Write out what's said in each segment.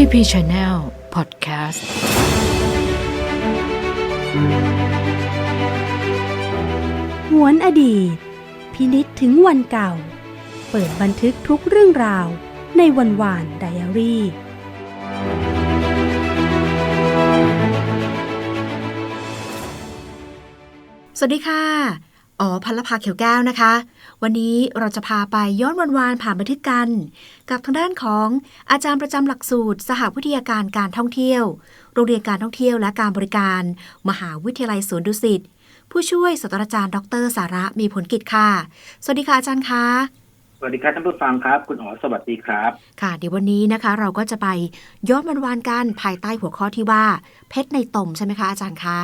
TP Channel Podcast หวนอดีต พินิษถึงวันเก่า เปิดบันทึกทุกเรื่องราวในวันวานไดอารี่สวัสดีค่ะ อ๋อพัลภาเขียวแก้วนะคะ วันนี้เราจะพาไปย้อนวันวานผ่านบันทึกกัน กับทางด้านของอาจารย์ประจำหลักสูตร สหวิทยาการการท่องเที่ยว โรงเรียนการท่องเที่ยวและการบริการ มหาวิทยาลัยสวนดุสิตผู้ช่วยศาสตราจารย์ ดร สาระมีผลกิจค่ะ สวัสดีค่ะอาจารย์คะสวัสดีครับท่านผู้ฟังครับ คุณอ๋อสวัสดีครับ ค่ะ เดี๋ยววันนี้นะคะ เราก็จะไปย้อนวันวานกันภายใต้หัวข้อที่ว่า เพชรในตมใช่ไหมคะอาจารย์คะ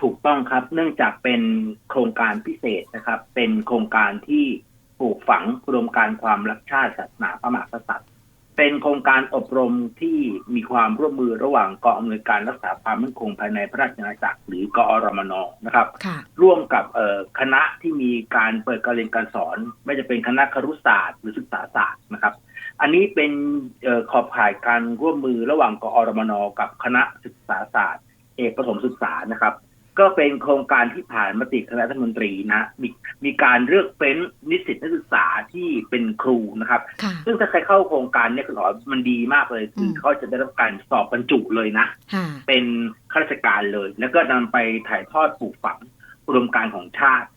ถูกต้องครับเนื่องจากเป็นโครงการพิเศษนะครับ เป็นโครงการที่ปลูกฝังอุดมการณ์ความรักชาติศาสนาพระมหากษัตริย์ เป็นโครงการอบรมที่มีความร่วมมือระหว่างกองอำนวยการรักษาความมั่นคงภายในพระราชอาณาจักรหรือกอรมนนะครับค่ะร่วมกับเอ่อคณะที่มีการเปิดการเรียนการสอน ไม่จะเป็นคณะครุศาสตร์หรือศึกษาศาสตร์นะครับ อันนี้เป็นเอ่อขอบข่ายการร่วมมือระหว่างกอรมนกับคณะศึกษาศาสตร์ เอกประถมศึกษานะครับ ก็เป็นโครงการที่ผ่านมติคณะรัฐมนตรีนะมีมีการเลือกเฟ้นนิสิตนักศึกษาที่เป็นครูนะครับค่ะซึ่งถ้าใครเข้าโครงการเนี่ยคุณอ๋อมันดีมากเลยคืออมเขาจะได้รับการสอบบรรจุเลยนะค่ะเป็นข้าราชการเลย แล้วก็นำไปถ่ายทอดปลูกฝังอุดมการณ์ของชาติ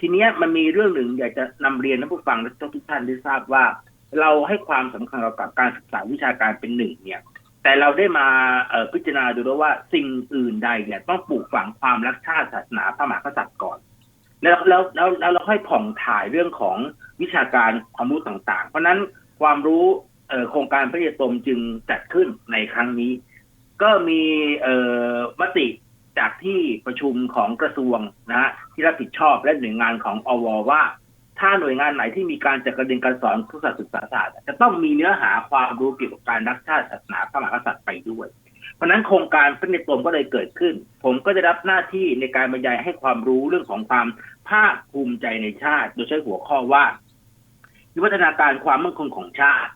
ทีเนี้ยมันมีเรื่องหนึ่งอยากจะนำเรียนท่านผู้ฟังและทุกท่านได้ทราบว่า เราให้ความสำคัญกับการศึกษาวิชาการเป็นหนึ่งเนี่ย แต่เราได้มาพิจารณาดูแล้วว่าสิ่งอื่นใดเนี่ยต้องปลูกฝังความรักชาติศาสนาพระมหากษัตริย์ก่อน แล้วแล้วแล้วแล้วเราค่อยผ่องถ่ายเรื่องของวิชาการความรู้ต่าง ๆ เพราะนั้นความรู้โครงการพระเยตมจึงจัดขึ้นในครั้งนี้ ก็มีมติจากที่ประชุมของกระทรวงนะฮะที่รับผิดชอบและหน่วยงานของอวว่า ถ้าหน่วยงานไหนที่มีการจัดการเรียนการสอนพุทธศึกษาศาสตร์ จะต้องมีเนื้อหาความรู้เกี่ยวกับการรักชาติศาสนาพระมหากษัตริย์ไปด้วย เพราะนั้นโครงการพระเนตรมก็เลยเกิดขึ้น ผมก็จะรับหน้าที่ในการบรรยายให้ความรู้เรื่องของความภาคภูมิใจในชาติ โดยใช้หัวข้อว่าวิวัฒนาการความมั่นคงของชาติ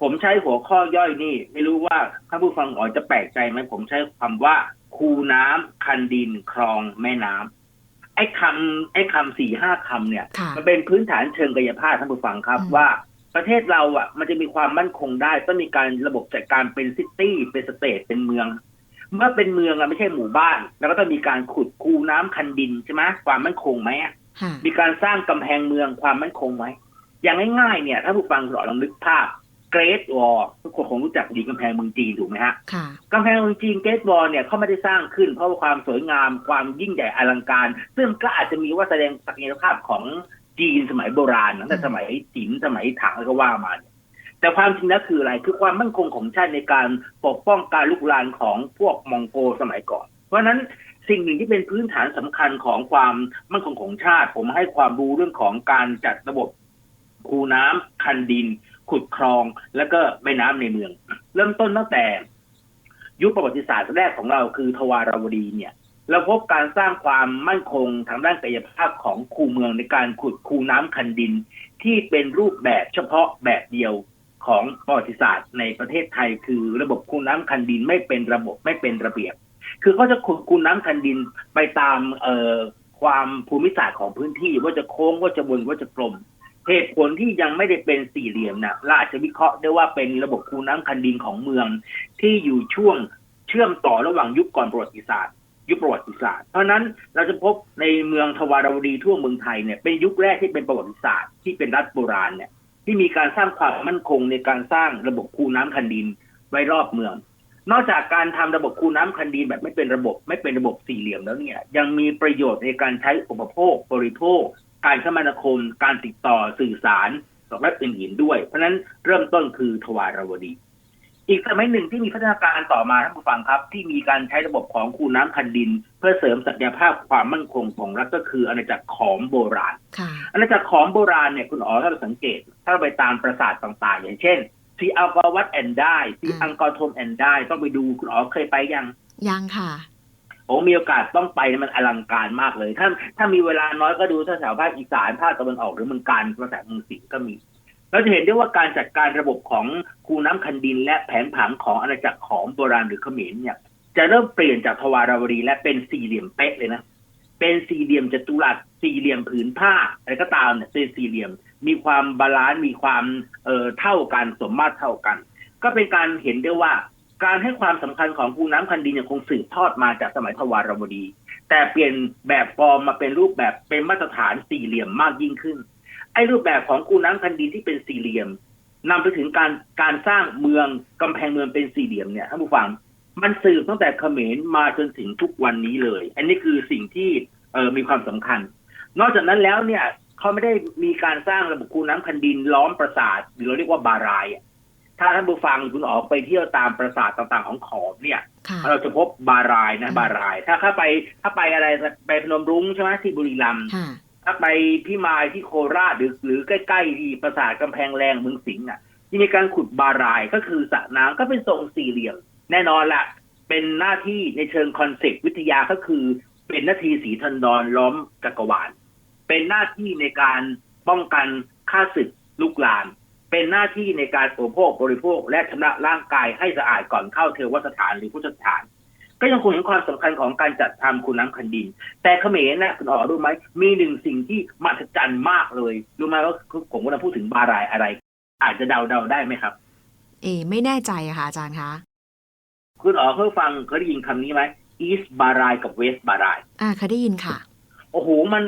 ผมใช้หัวข้อย่อยนี่ ไม่รู้ว่าท่านผู้ฟังอ๋อจะแปลกใจไหมผมใช้คำว่า คูน้ำคันดิน คลองแม่น้ำ ไอ้คำไอ้คำสี่ห้าคำเนี่ยค่ะมันเป็นพื้นฐานเชิงกายภาพท่านผู้ฟังครับอืมว่าประเทศเราอะมันจะมีความมั่นคงได้ ต้องมีการระบบจัดการเป็นซิตี้เป็นสเตทเป็นเมือง เมื่อเป็นเมืองอะไม่ใช่หมู่บ้าน แล้วก็ต้องมีการขุดคูน้ำคันดินใช่ไหมความมั่นคงไหมอะค่ะมีการสร้างกำแพงเมืองความมั่นคงไหมอย่างง่ายๆเนี่ย ถ้าผู้ฟังลองนึกภาพ เกรทวอลทุกคนคงรู้จักดีกำแพงเมืองจีนถูกไหมฮะค่ะกำแพงเมืองจีนเกตวอลเนี่ยเขาไม่ได้สร้างขึ้น เพราะว่าความสวยงามความยิ่งใหญ่อลังการ ซึ่งก็อาจจะมีว่าแสดงศักยภาพของจีนสมัยโบราณตั้งแต่สมัยจินสมัยถังแล้วก็ว่ามาเนี่ยแต่ความจริงแล้วคืออะไรคือความมั่นคงของชาติในการปกป้องการลุกลานของพวกมองโกสมัยก่อน เพราะฉะนั้นสิ่งหนึ่งที่เป็นพื้นฐานสำคัญของความมั่นคงของชาติ ผมให้ความรู้เรื่องของการจัดระบบคูน้ำคันดิน ขุดคลอง แล้วก็แม่น้ำในเมือง เริ่มต้นตั้งแต่ ยุคประวัติศาสตร์แรกของเราคือทวารวดีเนี่ยเราพบการสร้างความมั่นคงทางด้านกายภาพของคูเมืองในการขุดคูน้ำคันดิน ที่เป็นรูปแบบเฉพาะแบบเดียวของประวัติศาสตร์ในประเทศไทย คือระบบคูน้ำคันดินไม่เป็นระบบไม่เป็นระเบียบ คือเขาจะขุดคูน้ำคันดินไปตามเอ่อความภูมิศาสตร์ของพื้นที่ว่าจะโค้งว่าจะวนว่าจะกลม เหตุผลที่ยังไม่ได้เป็นสี่เหลี่ยมนะเราอาจจะวิเคราะห์ได้ว่าเป็นระบบคูน้ำคันดินของเมือง ที่อยู่ช่วงเชื่อมต่อระหว่างยุคก่อนประวัติศาสตร์ ยุคประวัติศาสตร์ เพราะฉะนั้นเราจะพบในเมืองทวารวดีทั่วเมืองไทยเนี่ยเป็นยุคแรกที่เป็นประวัติศาสตร์ที่เป็นรัฐโบราณเนี่ยที่มีการสร้างความมั่นคงในการสร้างระบบคูน้ำคันดินไว้รอบเมือง นอกจากการทำระบบคูน้ำคันดินแบบไม่เป็นระบบไม่เป็นระบบสี่เหลี่ยมแล้วเนี่ยยังมีประโยชน์ในการใช้อุปโภคบริโภค การคมนาคม การติดต่อสื่อสารและอื่นๆด้วย เพราะฉะนั้นเริ่มต้นคือทวารวดี อีกสมัยหนึ่งที่มีพัฒนาการต่อมาท่านผู้ฟังครับ ที่มีการใช้ระบบของคูน้ำคันดิน เพื่อเสริมศักยภาพความมั่นคงของรัฐก็คืออาณาจักรขอมโบราณค่ะอาณาจักรขอมโบราณเนี่ยคุณอ๋อถ้าเราสังเกต ถ้าเราไปตามปราสาทต่างๆ อย่างเช่นซีอัลกอวัตแอนได้ซีอังกอร์โทมแอนได้ต้องไปดูคุณอ๋อเคยไปยังยังค่ะ โอ้มีโอกาสต้องไปนะมันอลังการมากเลย ถ้าถ้ามีเวลาน้อยก็ดูถ้าแถวภาคอีสานภาคตะวันออกหรือเมืองการภาษาทเมืองสิงห์ก็มีเราจะเห็นได้ว่าการจัดการระบบของคูน้ำคันดิน และแผนผังของอาณาจักรของโบราณหรือเขมรเนี่ย จะเริ่มเปลี่ยนจากทวาราวดี และเป็นสี่เหลี่ยมเป๊ะเลยนะเป็นสี่เหลี่ยมจัตุรัสสี่เหลี่ยมผืนผ้าอะไรก็ตามเนี่ยเป็นสี่เหลี่ยม มีความบาลานซ์มีความเอ่อเท่ากันสมมาตรเท่ากัน ก็เป็นการเห็นได้ว่า การให้ความสำคัญของคูน้ำคันดินยังคงสืบทอดมาจากสมัยทวารวดี แต่เปลี่ยนแบบฟอร์มมาเป็นรูปแบบเป็นมาตรฐานสี่เหลี่ยมมากยิ่งขึ้น ไอ้รูปแบบของคูน้ำคันดินที่เป็นสี่เหลี่ยมนำไปถึงการการสร้างเมืองกำแพงเมืองเป็นสี่เหลี่ยมเนี่ยท่านผู้ฟังมันสืบตั้งแต่เขมรมาจนถึงทุกวันนี้เลย อันนี้คือสิ่งที่เออมีความสำคัญ นอกจากนั้นแล้วเนี่ยเขาไม่ได้มีการสร้างระบบคูน้ำคันดินล้อมปราสาทหรือเราเรียกว่าบารายอะ ถ้าท่านผู้ฟังคุณออกไปเที่ยวตามปราสาทต่างๆของขอมเนี่ยค่ะเราจะพบบารายนะอืมบาราย ถ้าเข้าไปถ้าไปอะไรไปพนมรุ้งใช่ไหมที่บุรีรัมย์ค่ะถ้าไปพิมายที่โคราชหรือหรือใกล้ๆที่ปราสาทกำแพงแรงเมืองสิงห์อะที่มีการขุดบารายก็คือสระน้ำก็เป็นทรงสี่เหลี่ยม แน่นอนละเป็นหน้าที่ในเชิงคอนเซปต์วิทยาก็คือ เป็นหน้าที่สีทันดอนล้อมจักรวาล เป็นหน้าที่ในการป้องกันค่าศึกลุกลาม เป็นหน้าที่ในการอุปโภคบริโภค และชำระร่างกายให้สะอาดก่อนเข้าเทวสถานหรือพุทธสถาน ก็ยังคงเห็นความสำคัญของการจัดทำคุณน้ำคันดิน แต่เขมรนะคุณอ๋อรู้ไหมมีหนึ่งสิ่งที่มหัศจรรย์มากเลยรู้ไหมว่าผมกำลังพูดถึงบารายอะไร อาจจะเดาเดาๆได้ไหมครับ เอ ไม่แน่ใจอะค่ะอาจารย์คะคุณอ๋อเคยฟังเคยได้ยินคำนี้ไหม East บารายกับ West บาราย อ่าเคยได้ยินค่ะ โอ้โหมัน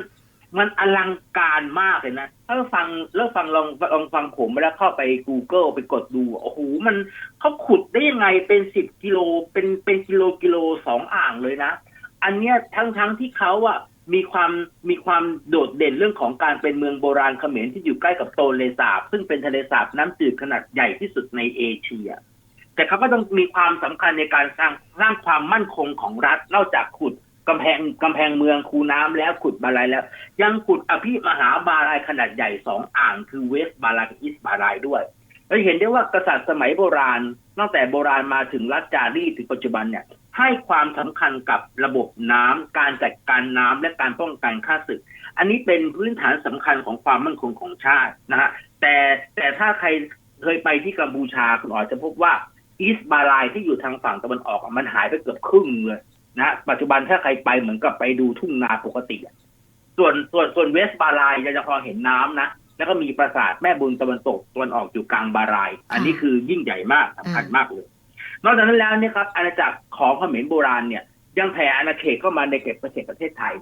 มันอลังการมากเลยนะ ถ้าฟังเลิกฟังลองลองฟังผมแล้วเข้าไป Google ไปกดดู โอ้โห มันเขาขุดได้ยังไงเป็นสิบกิโล เป็นเป็นกิโลกิโลสองอ่างเลยนะ อันเนี้ยทั้งทั้งที่เขาอะมีความมีความโดดเด่นเรื่องของการเป็นเมืองโบราณเขมรที่อยู่ใกล้กับโตนเลสาบ ซึ่งเป็นทะเลสาบน้ำจืดขนาดใหญ่ที่สุดในเอเชีย แต่เขาก็ต้องมีความสำคัญในการสร้างสร้างความมั่นคงของรัฐนอกจากขุด กำแพงกำแพงเมืองคูน้ำแล้วขุดบารายแล้ว ยังขุดอภิมหาบารายขนาดใหญ่สองอ่างคือเวสบารายกับอีสบารายด้วยเราเห็นได้ว่ากษัตริย์สมัยโบราณตั้งแต่โบราณมาถึงรัชจารีถึงปัจจุบันเนี่ย ให้ความสำคัญกับระบบน้ำการจัดการน้ำและการป้องกันข้าศึก อันนี้เป็นพื้นฐานสำคัญของความมั่นคงของชาตินะฮะแต่แต่ถ้าใครเคยไปที่กัมพูชาคุณอ๋อจะพบว่าอีสบารายที่อยู่ทางฝั่งตะวันออกมันหายไปเกือบครึ่งเลย นะฮะปัจจุบันถ้าใครไปเหมือนกับไปดูทุ่งนาปกติอะส่วนส่วนส่วนเวสบารายจะพอเห็นน้ำนะแล้วก็มีปราสาทแม่บุญตะวันตกตะวันออกอยู่กลางบาราย อันนี้คือยิ่งใหญ่มากสำคัญมากเลย นอกจากนั้นแล้วเนี่ยครับอาณาจักรของเขมรโบราณเนี่ยยังแผ่อาณาเขตเข้ามาในเขตประเทศประเทศไทย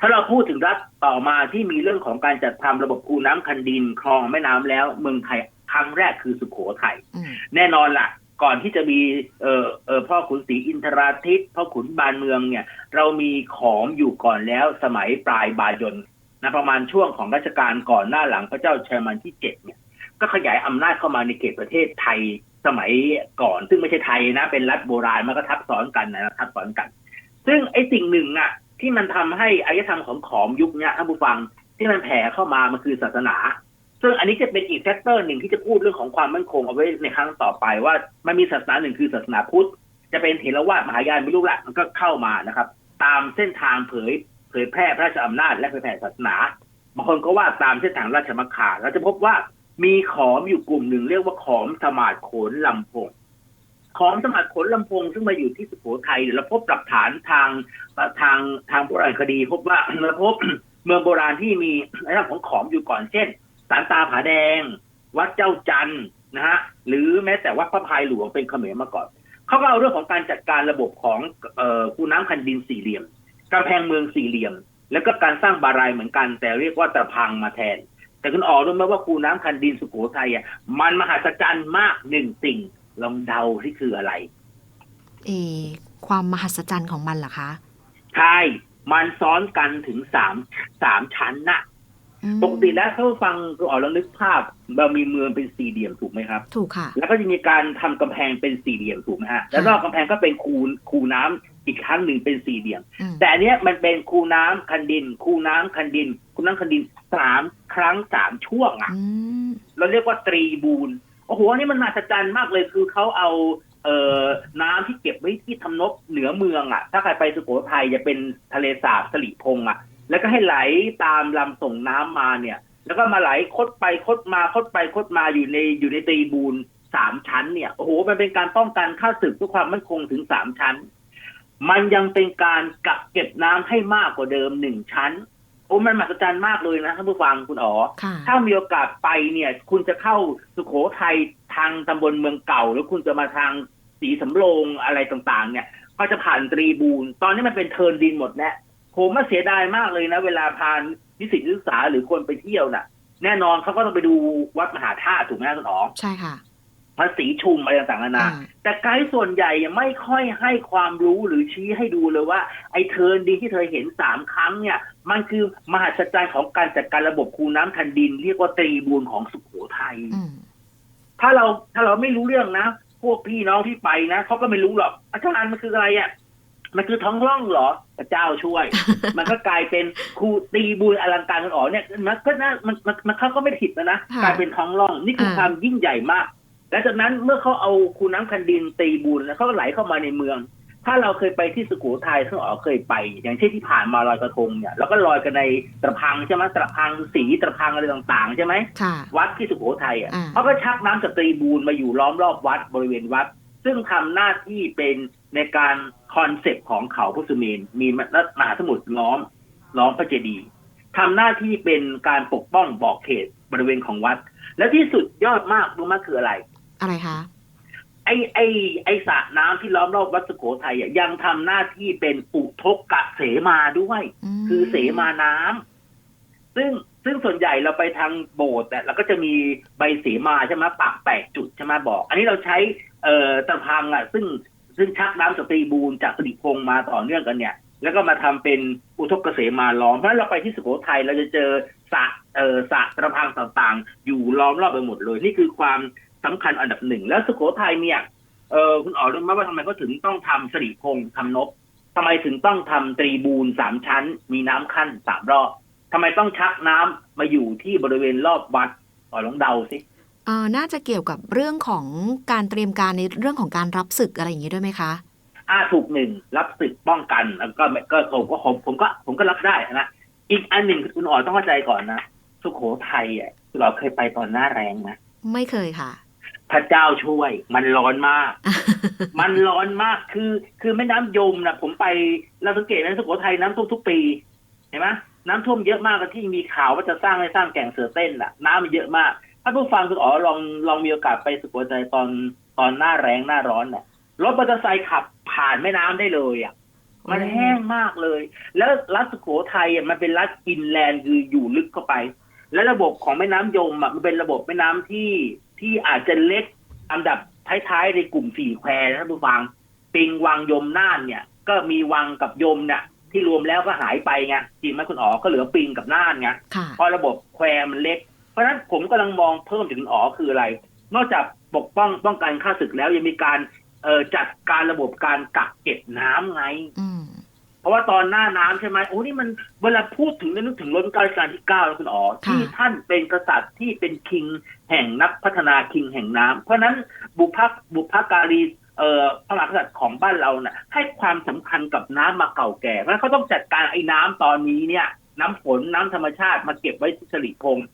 ถ้าเราพูดถึงรัฐต่อมาที่มีเรื่องของการจัดทำระบบคูน้ำคันดินคลองแม่น้ำแล้ว เมืองไทยครั้งแรกคือสุโขทัยอืมแน่นอนล่ะ ก่อนที่จะมีเออเออพ่อขุนศรีอินทราทิตพ่อขุนบานเมืองเนี่ย เรามีขอมอยู่ก่อนแล้วสมัยปลายบายนนะประมาณช่วงของรัชกาลก่อนหน้าหลังพระเจ้าชัยมันที่เจ็ดเนี่ย ก็ขยายอำนาจเข้ามาในเขตประเทศไทยสมัยก่อน ซึ่งไม่ใช่ไทยนะ เป็นรัฐโบราณมันก็ทับซ้อนกันนะทับซ้อนกัน ซึ่งไอ้สิ่งหนึ่งอะ ที่มันทำให้อารยธรรมของขอมยุคเนี้ยท่านผู้ฟังที่มันแผ่เข้ามามันคือศาสนา ซึ่งอันนี้จะเป็นอีกแฟกเตอร์หนึ่งที่จะพูดเรื่องของความมั่นคงเอาไว้ในครั้งต่อไปว่ามันมีศาสนาหนึ่งคือศาสนาพุทธ จะเป็นเถรวาทมหายานไม่รู้ละมันก็เข้ามานะครับ ตามเส้นทางเผยเผยแพร่พระราชอำนาจและเผยแพร่ศาสนาบางคนก็ว่าตามเส้นทางราชมังคาเราจะพบว่ามีขอมอยู่กลุ่มหนึ่งเรียกว่าขอมสมาดโขนลำพงขอมสมาดขนลำพงซึ่งมาอยู่ที่สุโขทัยเราพบหลักฐานทางทางทางโบราณคดี พบว่าเราพบเมืองโบราณที่มีในเรื่องของขอมอยู่ก่อนเช่น สารตาผาแดง วัดเจ้าจันทร์นะฮะหรือแม้แต่วัดพระพายหลวงเป็นเขมรมาก่อนเขาก็เอาเรื่องของการจัดการระบบของเอ่อคูน้ำคันดินสี่เหลี่ยมกำแพงเมืองสี่เหลี่ยม แล้วก็การสร้างบารายเหมือนกัน แต่เรียกว่าตะพังมาแทน แต่คุณอ๋อรู้ไหมว่าคูน้ำคันดินสุโขทัยอะมันมหัศจรรย์มากหนึ่งสิ่งลองเดาที่คืออะไร เอ ความมหัศจรรย์ของมันเหรอคะ ใช่ มันซ้อนกันถึงสามสามชั้นน่ะอืม ปกติแล้วถ้าฟังคุณอ๋อลองนึกภาพเรามีเมืองเป็นสี่เหลี่ยมถูกไหมครับ ถูกค่ะ แล้วก็จะมีการทำกำแพงเป็นสี่เหลี่ยมถูกไหมฮะแล้วนอกกำแพงก็เป็นคูคูน้ำอีกครั้งหนึ่งเป็นสี่เหลี่ยมอืมแต่อันเนี้ยมันเป็นคูน้ำคันดิน คูน้ำคันดิน คูน้ำคันดินสามครั้งสามช่วงอะอืมเราเรียกว่าตรีบูนโอ้โหอันนี้มันมหัศจรรย์มากเลยคือเขาเอาเอ่อน้ำที่เก็บไว้ที่ทำนบเหนือเมืองอะ ถ้าใครไปสุโขทัยจะเป็นทะเลสาบสลิพงอะ แล้วก็ให้ไหลตามลำส่งน้ำมาเนี่ย แล้วก็มาไหลคดไปคดมาคดไปคดมาอยู่ในอยู่ในตรีบูนสามชั้นเนี่ยโอ้โหมันเป็นการป้องกันข้าศึกเพื่อความมั่นคงถึงสามชั้น มันยังเป็นการกักเก็บน้ำให้มากกว่าเดิมหนึ่งชั้นโอ้มันมหัศจรรย์มากเลยนะท่านผู้ฟังคุณอ๋อค่ะถ้ามีโอกาสไปเนี่ย คุณจะเข้าสุโขทัยทางตำบลเมืองเก่า แล้วคุณจะมาทางสีสำโรงอะไรต่างๆ เนี่ย ก็จะผ่านตรีบูนตอนนี้มันเป็นเทิร์นดินหมดแล้ว ผมมาเสียดายมากเลยนะ เวลาพานิสิตนักศึกษาหรือคนไปเที่ยวน่ะ แน่นอนเขาก็ต้องไปดูวัดมหาธาตุถูกไหมคุณอ๋อใช่ค่ะพระศรีชุมอะไรต่างๆนานาอ่าแต่ไกด์ส่วนใหญ่ยังไม่ค่อยให้ความรู้หรือชี้ให้ดูเลยว่า ไอ้เทิร์นดินที่เธอเห็นสามครั้งเนี่ย มันคือมหัศจรรย์ของการจัดการระบบคูน้ำทันดิน เรียกว่าตรีบูนของสุโขทัยอืมถ้าเราถ้าเราไม่รู้เรื่องนะ พวกพี่น้องที่ไปนะเขาก็ไม่รู้หรอกอาจารย์มันคืออะไรอะ มันคือท้องร่องเหรอพระเจ้าช่วย มันก็กลายเป็นครูตีบูนอลังการกันอ๋อเนี่ยมันก็น่ามันมันมันเขาก็ไม่ผิดนะนะค่ะกลายเป็นท้องร่องนี่คืออ่าความยิ่งใหญ่มาก และจากนั้นเมื่อเขาเอาคูน้ำคันดินตีบูนแล้วเขาก็ไหลเข้ามาในเมือง ถ้าเราเคยไปที่สุโขทัยซึ่งอ๋อเคยไป อย่างเช่นที่ผ่านมาลอยกระทงเนี่ยเราก็ลอยกันในตะพังใช่ไหมตะพังสีตะพังอะไรต่างๆใช่ไหมค่ะวัดที่สุโขทัยอะอ่าเขาก็ชักน้ำจากตรีบูนมาอยู่ล้อมรอบวัดบริเวณวัด ซึ่งทำหน้าที่เป็นในการคอนเซปต์ของเขาพุทธเมนมีมหาสมุทรล้อมล้อมพระเจดีย์ทำหน้าที่เป็นการปกป้องบอกเขตบริเวณของวัด และที่สุดยอดมากรู้ไหมคืออะไร อะไรคะไอ้ไอ้ไอ้สระน้ำที่ล้อมรอบวัดสุโขทัยอะยังทำหน้าที่เป็นอุทกกะเสมาด้วยมคือเสมาน้ำ ซึ่งซึ่งส่วนใหญ่เราไปทางโบสถ์แต่เราก็จะมีใบเสมาใช่ไหมปักแปดจุดใช่ไหมบอก อันนี้เราใช้เอ่อตะพังอะซึ่งซึ่งชักน้ำสตรีบูนจากสริพงมาต่อเนื่องกันเนี่ย แล้วก็มาทำเป็นอุทกเกษมมาล้อมเพราะฉะนั้นเราไปที่สุโขทัยเราจะเจอสะเอ่อสะตะพังต่างๆ อยู่ล้อมรอบไปหมดเลย นี่คือความสำคัญอันดับหนึ่ง แล้วสุโขทัยเนี่ยเออคุณอ๋อรู้ไหมว่าทำไมเขาถึงต้องทำสริพงษ์ทำนกทำไมถึงต้องทำตรีบูนสามชั้น มีน้ำขั้นสามรอบ ทำไมต้องชักน้ำมาอยู่ที่บริเวณรอบวัดอ๋อลองเดาสิเออน่าจะเกี่ยวกับเรื่องของการเตรียมการในเรื่องของการรับศึกอะไรอย่างนี้ด้วยไหมคะอาถูกหนึ่งรับศึกป้องกันแล้วก็ก็ผมก็ผมผมก็ผมก็รับได้นะอีกอันหนึ่งคุณอ๋อต้องเข้าใจก่อนนะสุโขทัยอะคุณอ๋อเคยไปตอนหน้าแรงนะไม่เคยค่ะ พระเจ้าช่วย มันร้อนมาก มันร้อนมากคือ คือแม่น้ำยมนะผมไปเราสังเกตนะสุโขทัยน้ำท่วมทุกปีเห็นไหม น้ำท่วมเยอะมากที่มีข่าวว่าจะสร้างให้สร้างแก่งเสือเต้นอะ น้ำมันเยอะมาก ถ้าผู้ฟังคุณอ๋อลองลองมีโอกาสไปสุโขทัยตอนตอนหน้าแรงหน้าร้อนน่ะรถมอเตอร์ไซค์ขับผ่านแม่น้ำได้เลยอะมันแห้งมากเลย แล้วรัฐสุโขทัยอะมันเป็นรัฐอินแลนด์คืออยู่ลึกเข้าไป และระบบของแม่น้ำยมอะมันเป็นระบบแม่น้ำที่ที่อาจจะเล็กอันดับท้ายๆในกลุ่มสี่แควนะท่านผู้ฟังปิงวังยมน่านเนี่ย ก็มีวังกับยมเนี่ย ที่รวมแล้วก็หายไปไงจริงไหมคุณอ๋อก็เหลือปิงกับน่านไงค่ะเพราะระบบแควมันเล็ก เพราะฉะนั้นผมกำลังมองเพิ่มถึงอ๋อคืออะไร นอกจากปกป้องป้องกันค่าศึกแล้วยังมีการเอ่อจัดการระบบการกักเก็บน้ำไงอืมเพราะว่าตอนหน้าน้ำใช่ไหมโอ้นี่มันเวลาพูดถึงเนี่ยนึกถึงรัชกาลการที่เก้าแล้วคุณอ๋อค่ะที่ท่านเป็นกษัตริย์ที่เป็นคิงแห่งนักพัฒนาคิงแห่งน้ำเพราะฉะนั้นบุพบุพการี เอ่อพระมหากษัตริย์ของบ้านเราน่ะ ให้ความสำคัญกับน้ำมาเก่าแก่เพราะฉะนั้นเขาต้องจัดการไอ้น้ำตอนนี้เนี่ย น้ำฝนน้ำธรรมชาติมาเก็บไว้ที่สริพงษ์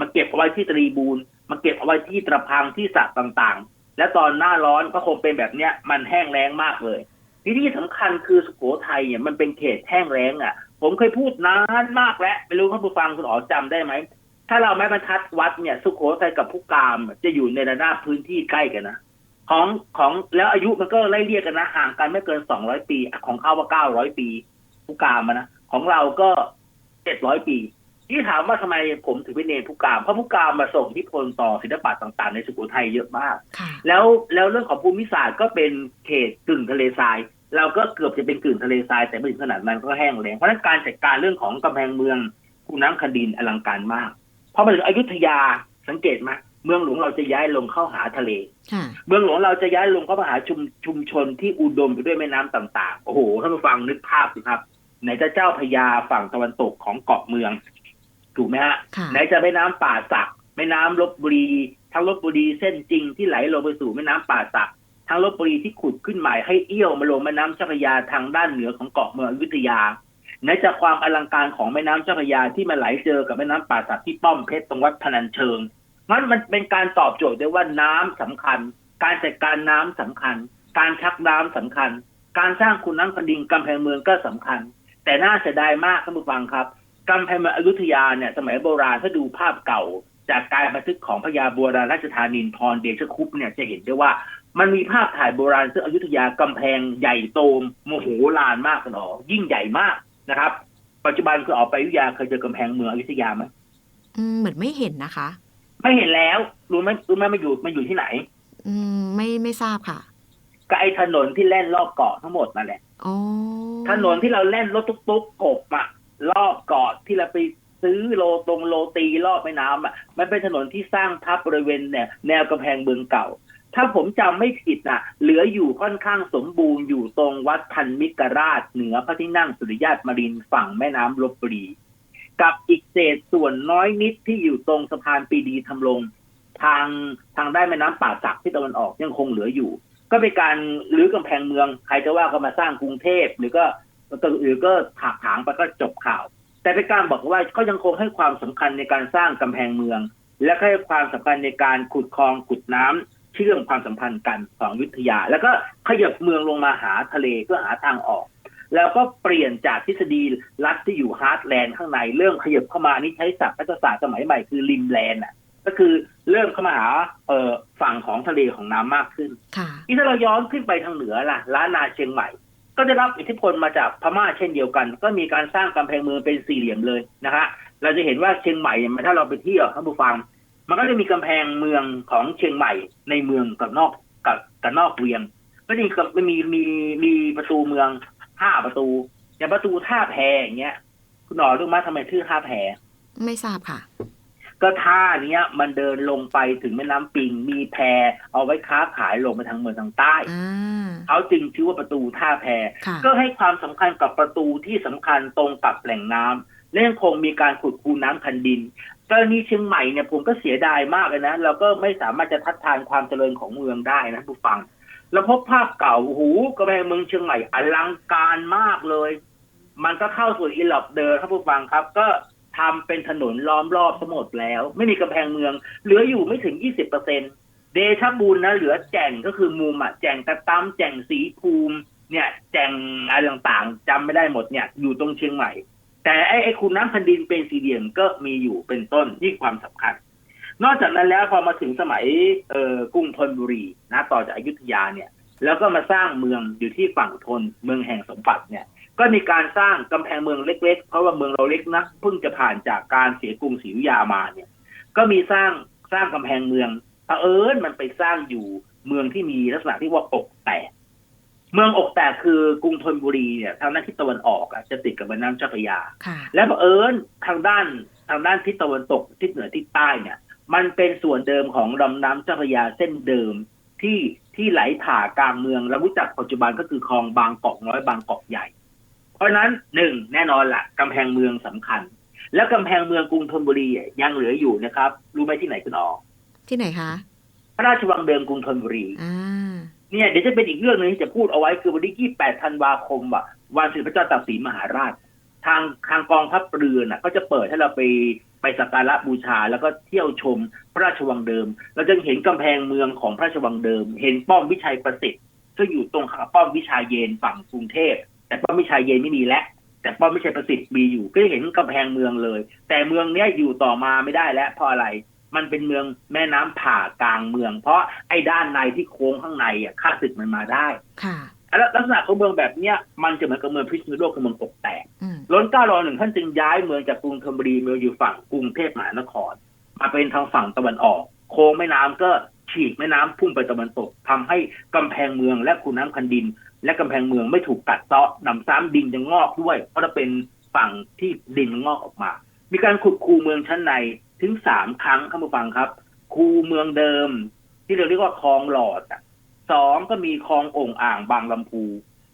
มาเก็บเอาไว้ที่ตรีบูนมาเก็บเอาไว้ที่ตะพังที่สระต่างๆ และตอนหน้าร้อนก็คงเป็นแบบเนี้ย มันแห้งแล้งมากเลย ที่ที่สำคัญคือสุโขทัยเนี่ยมันเป็นเขตแห้งแล้งอะ ผมเคยพูดนานมากแล้วไม่รู้ท่านผู้ฟังคุณอ๋อจำได้ไหมถ้าเราไม้บรรทัดวัดเนี่ย สุโขทัยกับผู้กามจะอยู่ในระนาบพื้นที่ใกล้กันนะ ของของแล้วอายุมันก็ไล่เรียกกันนะห่างกันไม่เกินสองร้อยปีอะของเขาว่าเก้าร้อยปีผู้กามอะนะของเราก็เจ็ดร้อยปี ที่ถามว่าทำไมผมถึงไปเนรผู้กามเพราะผู้กามมาส่งอิทธิพลต่อศิลปะต่างๆ ในสุโขทัยเยอะมากค่ะแล้วแล้วเรื่องของภูมิศาสตร์ก็เป็นเขตกึ่งทะเลทราย เราก็เกือบจะเป็นกึ่งทะเลทรายแต่ไม่ถึงขนาดนั้นก็แห้งแล้งเพราะฉะนั้นการจัดการเรื่องของกำแพงเมืองคูน้ำคันดินอลังการมากพอมาถึงอยุธยาสังเกตไหม เมืองหลวงเราจะย้ายลงเข้าหาทะเลค่ะเมืองหลวงเราจะย้ายลงเข้ามาหาชุมชุมชนที่อุดมไปด้วยแม่น้ำต่าง ๆ โอ้โหท่านผู้ฟังนึกภาพสิครับ ไหนจะเจ้าพระยาฝั่งตะวันตกของเกาะเมือง ถูกไหมฮะค่ะไหนจะแม่น้ำป่าสัก แม่น้ำลบบุรี ทั้งลบบุรีเส้นจริงที่ไหลลงไปสู่แม่น้ำป่าสัก ทั้งลบบุรีที่ขุดขึ้นใหม่ให้เอี้ยวมาลงแม่น้ำเจ้าพระยาทางด้านเหนือของเกาะเมืองอยุธยาไหนจากความอลังการของแม่น้ำเจ้าพระยาที่มาไหลเจอกับแม่น้ำป่าสักที่ป้อมเพชรตรงวัดพนัญเชิง งั้นมันเป็นการตอบโจทย์ได้ว่าน้ำสำคัญ การจัดการน้ำสำคัญ การชักน้ำสำคัญ การสร้างคุณน้ำคันดินกำแพงเมืองก็สำคัญ แต่น่าเสียดายมากท่านผู้ฟังครับกำแพงเมืองอยุธยาเนี่ยสมัยโบราณถ้าดูภาพเก่า จากการบันทึกของพญาบัวราชธานินทรเดชคุปเนี่ยจะเห็นได้ว่ามันมีภาพถ่ายโบราณซึ่งอยุธยากำแพงใหญ่โตมโมโหลานมากคุณอ๋อยิ่งใหญ่มากนะครับ ปัจจุบันคือออกไปอยุธยาเคยเจอกำแพงเมืองอยุธยาไหมอืมเหมือนไม่เห็นนะคะ ไม่เห็นแล้วรู้ไหมรู้ไหมมันอยู่มันอยู่ที่ไหน อืมไม่ไม่ทราบค่ะก็ไอ้ถนนที่แล่นรอบเกาะทั้งหมดนั่นแหละอ๋อถนนที่เราเล่นรถตุ๊กๆกบอะรอบเกาะที่เราไปซื้อโลตรงโลตีรอบแม่น้ำอะมันเป็นถนนที่สร้างทับบริเวณเนี่ยแนวกำแพงเมืองเก่า ถ้าผมจำไม่ผิดอะเหลืออยู่ค่อนข้างสมบูรณ์อยู่ตรงวัดพันมิกราชเหนือพระที่นั่งสุริยาตมารินฝั่งแม่น้ำลบบุรี กับอีกเศษส่วนน้อยนิดที่อยู่ตรงสะพานปีดีทำลง ทางทางได้แม่น้ำป่าสักที่ตะวันออกยังคงเหลืออยู่ ก็เป็นการรื้อกำแพงเมือง ใครจะว่าก็มาสร้างกรุงเทพหรือก็หรือก็ถากถางไปก็จบข่าว แต่เป็นการบอกว่าเขายังคงให้ความสำคัญในการสร้างกำแพงเมือง และให้ความสำคัญในการขุดคลองขุดน้ำเชื่อมความสัมพันธ์กันของยุทธยา แล้วก็ขยับเมืองลงมาหาทะเลเพื่อหาทางออก แล้วก็เปลี่ยนจากทฤษฎีรัฐที่อยู่ฮาร์ดแลนด์ข้างในเรื่องขยับเข้ามานี่ใช้ศัพท์รัฐศาสตร์สมัยใหม่คือริมแลนด์อะก็คือเริ่มเข้ามาหาเอ่อฝั่งของทะเลของน้ำมากขึ้นค่ะนี่ถ้าเราย้อนขึ้นไปทางเหนือล่ะล้านนาเชียงใหม่ ก็ได้รับอิทธิพลมาจากพม่าเช่นเดียวกัน ก็มีการสร้างกำแพงเมืองเป็นสี่เหลี่ยมเลยนะฮะเราจะเห็นว่าเชียงใหม่เนี่ยถ้าเราไปเที่ยวท่านผู้ฟัง มันก็จะมีกำแพงเมืองของเชียงใหม่ในเมืองกับนอกกับกับนอกเวียงก็จะมีกับมีมีมีประตูเมือง ห้าประตูอย่างประตูท่าแพอย่างเงี้ย คุณหนอรู้ไหมทำไมชื่อท่าแพไม่ทราบค่ะ ก็ท่าเนี้ย มันเดินลงไปถึงแม่น้ำปิง มีแพเอาไว้ค้าขายลงไปทางเมืองทางใต้อ่าเขาจึงชื่อว่าประตูท่าแพค่ะก็ให้ความสำคัญกับประตูที่สำคัญตรงกับแหล่งน้ำและยังคงมีการขุดคูน้ำคันดินกรณีเชียงใหม่เนี่ยผมก็เสียดายมากเลยนะ เราก็ไม่สามารถจะทัดทานความเจริญของเมืองได้นะผู้ฟัง เราพบภาพเก่าโอ้โหกำแพงเมืองเชียงใหม่อลังการมากเลย มันก็เข้าสู่อีหลอบเดอร์ครับผู้ฟังครับ ก็ทำเป็นถนนล้อมรอบทั้งหมดแล้ว ไม่มีกำแพงเมือง เหลืออยู่ไม่ถึง20เปอร์เซ็นเดชบุญนะเหลือแจ่งก็คือมุมอะแจ่งตะตั้มแจ่งสีภูมิ เนี่ยแจ่งอะไรต่างๆจำไม่ได้หมดเนี่ย อยู่ตรงเชียงใหม่ แต่ไอ้ไอ้คุณน้ำพันดินเป็นสี่เหลี่ยมก็มีอยู่เป็นต้นนี่ความสำคัญ นอกจากนั้นแล้วพอมาถึงสมัยเอ่อกรุงธนบุรีนะต่อจากอยุธยาเนี่ย แล้วก็มาสร้างเมืองอยู่ที่ฝั่งทนเมืองแห่งสมบัติเนี่ย ก็มีการสร้างกำแพงเมืองเล็ก ๆ เพราะว่าเมืองเราเล็กนะเพิ่งจะผ่านจากการเสียกรุงศรีอยุธยามาเนี่ย ก็มีสร้างสร้างกำแพงเมืองเผอิญมันไปสร้างอยู่เมืองที่มีลักษณะที่ว่าอกแตกเมืองอกแตกคือกรุงธนบุรีเนี่ยทางด้านทิศตะวันออกอะจะติดกับแม่น้ำเจ้าพระยาค่ะและเผอิญทางด้านทางด้านทิศตะวันตกทิศเหนือทิศใต้เนี่ย มันเป็นส่วนเดิมของลำน้ำเจ้าพระยาเส้นเดิมที่ที่ไหลผ่ากลางเมืองเรารู้จักปัจจุบันก็คือคลองบางกอกน้อยบางกอกใหญ่ เพราะฉะนั้นหนึ่งแน่นอนละกำแพงเมืองสำคัญ แล้วกำแพงเมืองกรุงธนบุรียังเหลืออยู่นะครับ รู้ไหมที่ไหนคุณออกที่ไหนคะพระราชวังเดิมกรุงธนบุรีอ่าเนี่ยเดี๋ยวจะเป็นอีกเรื่องหนึงที่จะพูดเอาไว้คือวันที่28ธันวาคมอะวันสิริพระเจ้าตากสินมหาราช ทางทางกองทัพเรือน่ะ ก็จะเปิดให้เราไป ไปสักการะบูชาแล้วก็เที่ยวชมพระราชวังเดิม เราจะเห็นกำแพงเมืองของพระราชวังเดิม เห็นป้อมวิชัยประสิทธิ์ซึ่งอยู่ตรงข้างป้อมวิชาเยนฝั่งกรุงเทพแต่ป้อมวิชาเยนไม่มีแล้วแต่ป้อมวิชัยประสิทธิ์มีอยู่ก็จะเห็นกำแพงเมืองเลย แต่เมืองเนี้ยอยู่ต่อมาไม่ได้แล้วเพราะอะไรมันเป็นเมืองแม่น้ำผ่ากลางเมือง เพราะไอ้ด้านในที่โค้งข้างในอะข้าศึกมันมาได้ค่ะ ล้วลักษณะของเมืองแบบเนี้ยมันจะเหมือนกับเมืองพิษณุโลกคือเมืองตกแตกอืมล้นเกล้ารอหนึ่งท่านจึงย้ายเมืองจากกรุงธนบุรีเมืองอยู่ฝั่งกรุงเทพมหานคร มาเป็นทางฝั่งตะวันออก โค้งแม่น้ำก็ฉีกแม่น้ำพุ่งไปตะวันตกทำให้กำแพงเมืองและคูน้ำคันดิน และกำแพงเมืองไม่ถูกกัดเซาะหนำซ้ำดินยังงอกด้วย เพราะจะเป็นฝั่งที่ดินงอกออกมา มีการขุดคูเมืองชั้นในถึงสามครั้งท่านผู้ฟังครับ คูเมืองเดิม ที่เราเรียกว่าคลองหลอดอะ สองก็มีคลององอ่างบางลำพู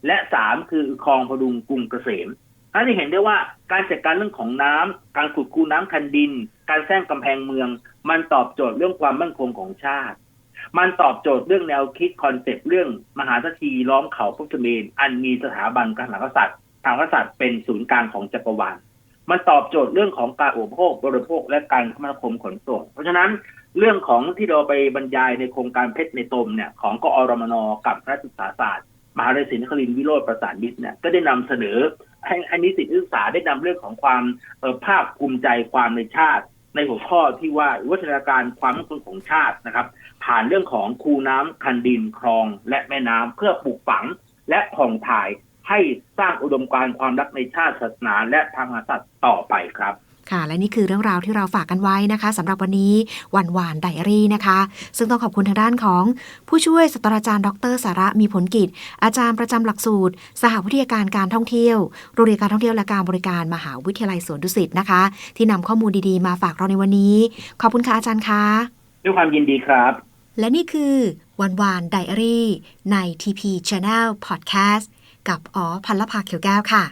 และสามคือคลองพดุงกรุงเกษมท่านจะเห็นได้ว่าการจัดการเรื่องของน้ำการขุดคูน้ำคันดิน การสร้างกำแพงเมือง มันตอบโจทย์เรื่องความมั่นคงของชาติ มันตอบโจทย์เรื่องแนวคิดคอนเซปต์เรื่องมหาสัทีล้อมเขาพุทธเมนอันมีสถาบันกษัตริย์ทางกษัตริย์เป็นศูนย์กลางของจักรวาล มันตอบโจทย์เรื่องของการอุปโภคบริโภคและการคมนาคมขนส่ง เพราะฉะนั้นเรื่องของที่เราไปบรรยายในโครงการเพชรในตมเนี่ยของกอรมนกับนักศึกษาศาสตร์มหาวิทยาลัยศรีนครินทร์วิโรธประสานมิตรเนี่ยก็ได้นำเสนอให้ให้นิสิตนักศึกษาได้นำเรื่องของความภาคภูมิใจความในชาติ ในหัวข้อที่ว่าวัฒนาการความมั่นคงของชาตินะครับ ผ่านเรื่องของคูน้ำคันดินคลองและแม่น้ำเพื่อปลูกฝังและผ่องถ่าย ให้สร้างอุดมการณ์ความรักในชาติศาสนา และทางมหากษัตริย์ต่อไปครับค่ะ และนี่คือเรื่องราวที่เราฝากกันไว้นะคะสำหรับวันนี้วันวานไดอารี่นะคะ ซึ่งต้องขอบคุณทางด้านของ ผู้ช่วยศาสตราจารย์ดรสาระมีผลกิจ อาจารย์ประจำหลักสูตร สหวิทยาการการท่องเที่ยวโรงเรียนการท่องเที่ยวและการบริการมหาวิทยาลัยสวนดุสิตนะคะ ที่นำข้อมูลดีๆมาฝากเราในวันนี้ ขอบคุณค่ะอาจารย์คะด้วยความยินดีครับ และนี่คือวันวานไดอารี่ใน TP Channel Podcast กับอ๋อพันละภาเขียวแก้วค่ะ